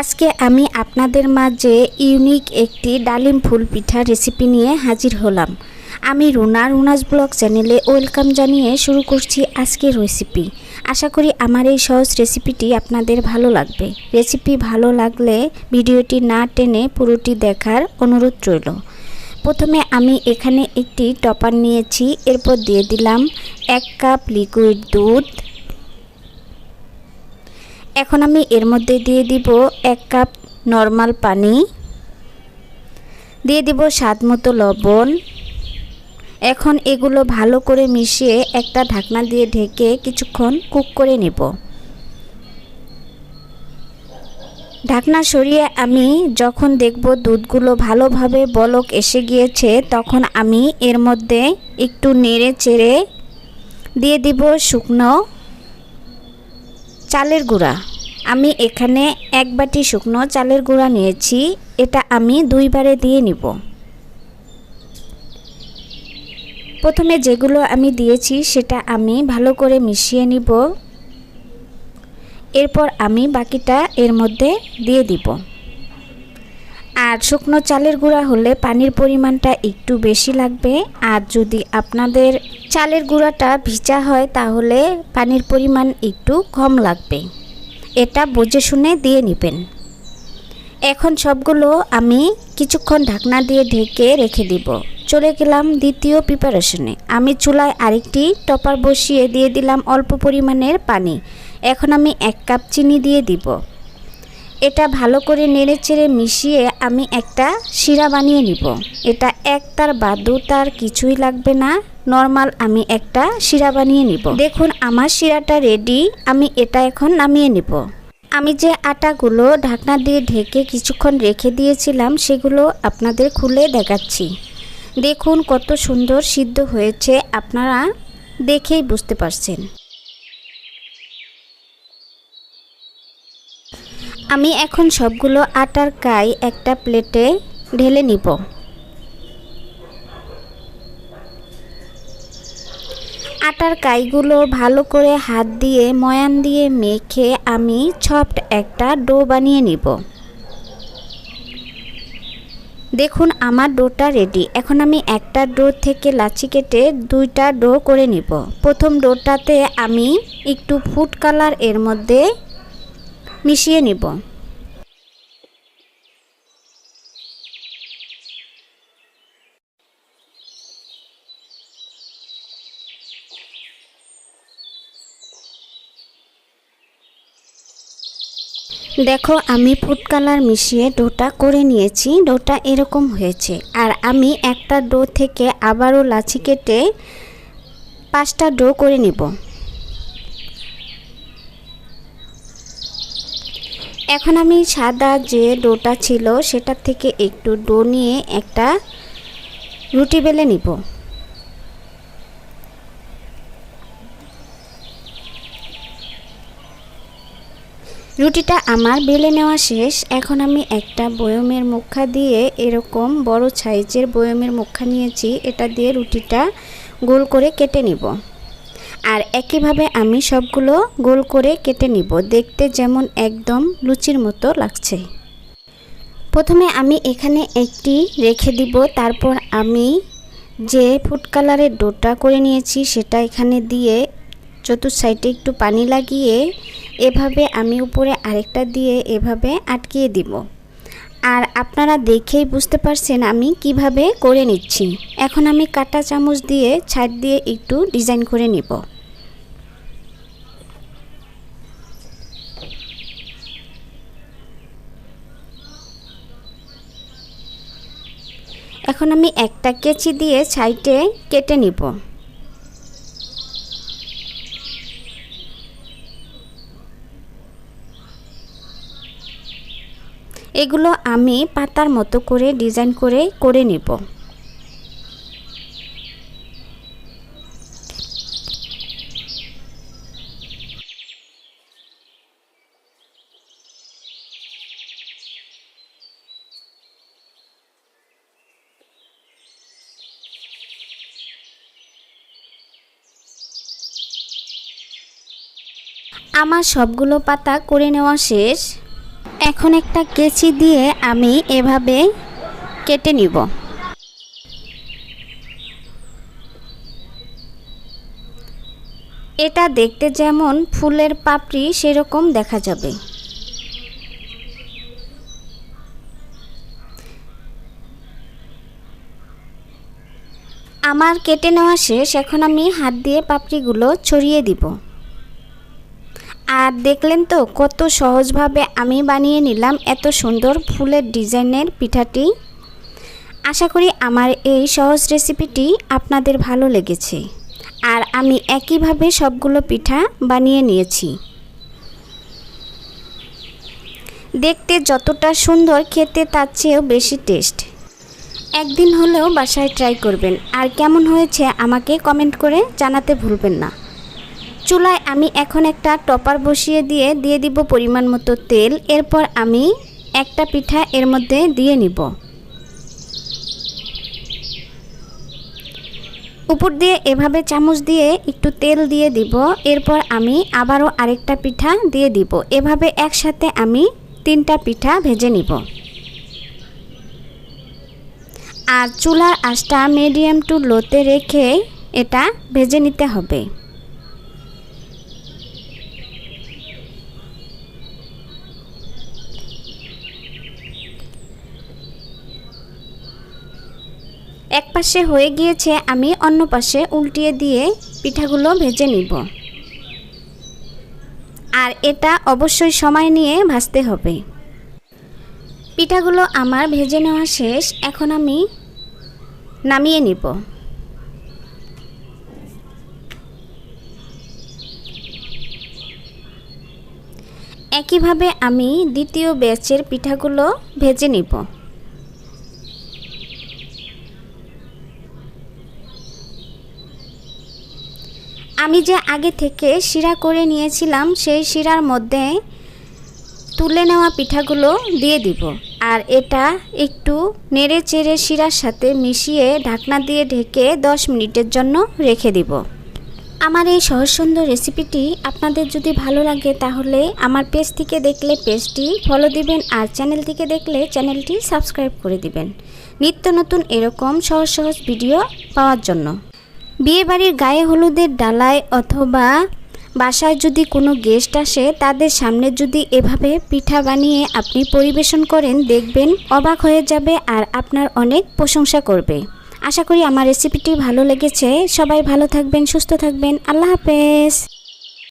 আজকে আমি আপনাদের মাঝে ইউনিক একটি ডালিম ফুল পিঠা রেসিপি নিয়ে হাজির হলাম। আমি রুনা, রুনাস ব্লগ চ্যানেলে ওয়েলকাম জানিয়ে শুরু করছি আজকের রেসিপি আশা করি আমার এই সহজ রেসিপিটি আপনাদের ভালো লাগবে। রেসিপি ভালো লাগলে ভিডিওটি না টেনে পুরোটি দেখার অনুরোধ রইল। প্রথমে আমি এখানে একটি টপার নিয়েছি, এরপর দিয়ে দিলাম এক কাপ লিকুইড দুধ এখন আমি এর মধ্যে দিয়ে দিব এক কাপ নর্মাল পানি। দিয়ে দিব স্বাদ মতো লবণ। এখন এগুলো ভালো করে মিশিয়ে একটা ঢাকনা দিয়ে ঢেকে কিছুক্ষণ কুক করে নেব। ঢাকনা সরিয়ে আমি যখন দেখব দুধগুলো ভালোভাবে বলক এসে গিয়েছে, তখন আমি এর মধ্যে একটু নেড়ে চেড়ে দিয়ে দিব শুকনো চালের গুঁড়া। আমি এখানে এক বাটি শুকনো চালের গুঁড়া নিয়েছি, এটা আমি দুইবারে দিয়ে নিব। প্রথমে যেগুলো আমি দিয়েছি, সেটা আমি ভালো করে মিশিয়ে নিব। এরপর আমি বাকিটা এর মধ্যে দিয়ে দিব। আর শুকনো চালের গুঁড়া হলে পানির পরিমাণটা একটু বেশি লাগবে। আর যদি আপনাদের চালের গুঁড়াটা ভিজা হয়, তাহলে পানির পরিমাণ একটু কম লাগবে। এটা বুঝে শুনে দিয়ে নেবেন। এখন সবগুলো আমি কিছুক্ষণ ঢাকনা দিয়ে ঢেকে রেখে দিব। চলে গেলাম দ্বিতীয় প্রিপারেশনে। আমি চুলায় আরেকটি টপার বসিয়ে দিয়ে দিলাম অল্প পরিমাণের পানি। এখন আমি এক কাপ চিনি দিয়ে দিব। এটা ভালো করে নেড়ে চেড়ে মিশিয়ে আমি একটা শিরা বানিয়ে নিব। এটা এক তার বা দু তার কিছুই লাগবে না। নর্মাল আমি একটা শিরা বানিয়ে নিব। দেখুন, আমার শিরাটা রেডি আমি এটা এখন নামিয়ে নিব। আমি যে আটাগুলো ঢাকনা দিয়ে ঢেকে কিছুক্ষণ রেখে দিয়েছিলাম, সেগুলো আপনাদের খুলে দেখাচ্ছি। দেখুন কত সুন্দর সিদ্ধ হয়েছে, আপনারা দেখেই বুঝতে পারছেন। আমি এখন সবগুলো আটার কাই একটা প্লেটে ঢেলে নিব। আটার কাইগুলো ভালো করে হাত দিয়ে, ময়ান দিয়ে মেখে আমি ছপ্ট একটা ডো বানিয়ে নিব। দেখুন, আমার ডোটা রেডি এখন আমি একটা ডো থেকে লাচি কেটে দুইটা ডো করে নিব। প্রথম ডোটাতে আমি একটু ফুড কালারের মধ্যে মিশিয়ে নিব। দেখো, আমি ফুড কালার মিশিয়ে ডোটা করে নিয়েছি। ডোটা এরকম হয়েছে। আর আমি একটা ডো থেকে আবারও লাচি কেটে পাঁচটা ডো করে নিব। এখন আমি সাদা যে ডোটা ছিল সেটা থেকে একটু ডো নিয়ে একটা রুটি বেলে নিব। রুটিটা আমার বেলে নেওয়া শেষ। এখন আমি একটা বয়মের মুখা দিয়ে এরকম বড় সাইজের বয়মের মুখা নিয়েছি। এটা দিয়ে রুটিটা গোল করে কেটে নিব। আর একইভাবে আমি সবগুলো গোল করে কেটে নিব। দেখতে যেমন একদম লুচির মতো লাগছে। প্রথমে আমি এখানে একটি রেখে দিব। তারপর আমি যে ফুড কালারের ডোটা করে নিয়েছি সেটা এখানে দিয়ে চতুর সাইডে একটু পানি লাগিয়ে এভাবে আমি উপরে আরেকটা দিয়ে এভাবে আটকিয়ে দিব। আর আপনারা দেখেই বুঝতে পারছেন আমি কীভাবে করে নিচ্ছি। এখন আমি কাটা চামচ দিয়ে ছাদ দিয়ে একটু ডিজাইন করে নিব। এখন আমি একটা কেচি দিয়ে সাইডে কেটে নিব। এগুলো আমি পাতার মতো করে ডিজাইন করে করে নেব। আমার সবগুলো পাতা করে নেওয়া শেষ। এখন একটা কেচি দিয়ে আমি এভাবে কেটে নিব। এটা দেখতে যেমন ফুলের পাপড়ি, সেরকম দেখা যাবে। আমার কেটে নেওয়া শেষ, এখন আমি হাত দিয়ে পাপড়িগুলো ছড়িয়ে দিব। আর দেখলেন তো কত সহজভাবে আমি বানিয়ে নিলাম এত সুন্দর ফুলের ডিজাইনের পিঠাটি। আশা করি আমার এই সহজ রেসিপিটি আপনাদের ভালো লেগেছে। আর আমি একইভাবে সবগুলো পিঠা বানিয়ে নিয়েছি। দেখতে যতটা সুন্দর খেতে তার চেয়েও বেশি টেস্ট। একদিন হলেও বাসায় ট্রাই করবেন। আর কেমন হয়েছে আমাকে কমেন্ট করে জানাতে ভুলবেন না। চুলায় আমি এখন একটা টপার বসিয়ে দিয়ে দিয়ে দিব পরিমাণ মতো তেল। এরপর আমি একটা পিঠা এর মধ্যে দিয়ে নিব। উপর দিয়ে এভাবে চামচ দিয়ে একটু তেল দিয়ে দিব। এরপর আমি আবারও আরেকটা পিঠা দিয়ে দিব। এভাবে একসাথে আমি তিনটা পিঠা ভেজে নিব। আর চুলার আঁচটা মিডিয়াম টু লোতে রেখে এটা ভেজে নিতে হবে। এক পাশে হয়ে গিয়েছে, আমি অন্য পাশে উল্টিয়ে দিয়ে পিঠাগুলো ভেজে নিব। আর এটা অবশ্যই সময় নিয়ে ভাজতে হবে। পিঠাগুলো আমার ভেজে নেওয়া শেষ, এখন আমি নামিয়ে নিব। একইভাবে আমি দ্বিতীয় ব্যাচের পিঠাগুলো ভেজে নিব। আমি যে আগে থেকে শিরা করে নিয়েছিলাম, সেই শিরার মধ্যে তুলে নেওয়া পিঠাগুলো দিয়ে দিব। আর এটা একটু নেড়ে চেড়ে শিরার সাথে মিশিয়ে ঢাকনা দিয়ে ঢেকে 10 মিনিটের জন্য রেখে দিব। আমার এই সহজ সুন্দর রেসিপিটি আপনাদের যদি ভালো লাগে, তাহলে আমার পেজ থেকে দেখলে পেজটি ফলো দিবেন, আর চ্যানেল থেকে দেখলে চ্যানেলটি সাবস্ক্রাইব করে দিবেন। নিত্য নতুন এরকম সহজ সহজ ভিডিও পাওয়ার জন্য। বিয়েবাড়ির গায়ে হলুদের ডালায় অথবা বাসায় যদি কোনো গেস্ট আসে, তাদের সামনে যদি এভাবে পিঠা বানিয়ে আপনি পরিবেশন করেন, দেখবেন অবাক হয়ে যাবে আর আপনার অনেক প্রশংসা করবে। আশা করি আমার রেসিপিটি ভালো লেগেছে। সবাই ভালো থাকবেন, সুস্থ থাকবেন। আল্লাহ হাফেজ।